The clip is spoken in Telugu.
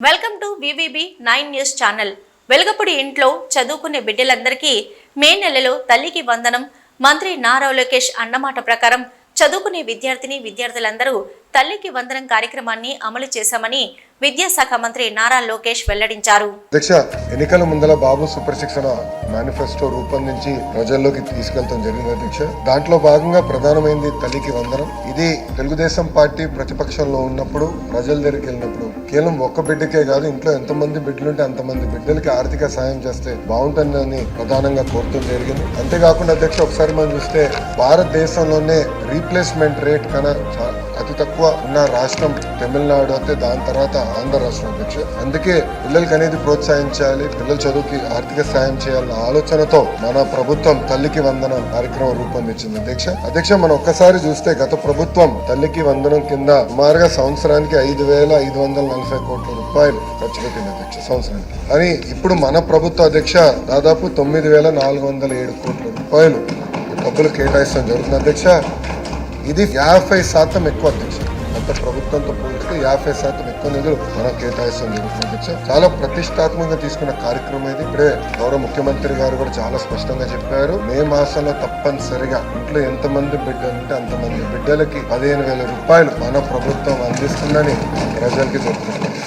Welcome to VVB nine news channel. Velagapudi ఇంట్లో చదువుకునే బిడ్డలందరికీ మే నెలలో తల్లికి వందనం. మంత్రి నారా లోకేష్ అన్నమాట ప్రకారం చదువుకునే విద్యార్థిని విద్యార్థులందరూ తల్లికి వందనం కార్యక్రమాన్ని అమలు చేశామని విద్యాశాఖ మంత్రి నారా లోకేష్ వెల్లడించారు. అధ్యక్ష ఎన్నికల ముందల బాబు సూపర్ శిక్షణ మేనిఫెస్టో రూపొందించి ప్రజల్లోకి తీసుకెళ్తాం జరిగింది అధ్యక్ష. దాంట్లో భాగంగా ప్రధానమైంది తల్లికి వందనం. ఇది తెలుగుదేశం పార్టీ ప్రతిపక్షంలో ఉన్నప్పుడు ప్రజల దగ్గరికి వెళ్ళినప్పుడు కేవలం ఒక్క బిడ్డకే కాదు ఇంట్లో ఎంతమంది బిడ్డలుంటే అంతమంది బిడ్డలకి ఆర్థిక సాయం చేస్తే బాగుంటుందని ప్రధానంగా కోరటం జరిగింది. అంతేకాకుండా అధ్యక్ష ఒకసారి మనం చూస్తే భారతదేశంలోనే రీప్లేస్మెంట్ రేట్ కన్నా అతి తక్కువ ఉన్న రాష్ట్రం తమిళనాడు అయితే దాని తర్వాత ఆంధ్ర రాష్ట్రం అధ్యక్ష అందుకే పిల్లలకి అనేది ప్రోత్సహించాలి పిల్లల చదువుకి ఆర్థిక సాయం చేయాలన్న ఆలోచనతో మన ప్రభుత్వం తల్లికి వందనం కార్యక్రమం రూపొందించింది. అధ్యక్ష అధ్యక్ష మనం ఒక్కసారి చూస్తే గత ప్రభుత్వం తల్లికి వందనం కింద సుమారుగా సంవత్సరానికి ఐదు వేల ఐదు వందల నలభై కోట్ల రూపాయలు ఖర్చు పెట్టింది అధ్యక్ష సంవత్సరానికి. అని ఇప్పుడు మన ప్రభుత్వ అధ్యక్ష దాదాపు తొమ్మిది వేల నాలుగు వందల ఏడు కోట్ల రూపాయలు డబ్బులు కేటాయిస్తాం జరుగుతుంది. అధ్యక్ష ఇది యాభై శాతం ఎక్కువ అధ్యక్ష. గత ప్రభుత్వంతో పోలిస్తే యాభై శాతం ఎక్కువ నిధులు మనం కేటాయిస్తాం జరుగుతుంది. అధ్యక్ష చాలా ప్రతిష్టాత్మకంగా తీసుకున్న కార్యక్రమం ఇది. ఇప్పుడే గౌరవ ముఖ్యమంత్రి గారు కూడా చాలా స్పష్టంగా చెప్పారు. మే మాసంలో తప్పనిసరిగా ఇంట్లో ఎంతమంది బిడ్డలు ఉంటే అంతమంది బిడ్డలకి పదిహేను వేల రూపాయలు మన ప్రభుత్వం అందిస్తుందని ప్రజలకి చెప్తున్నారు.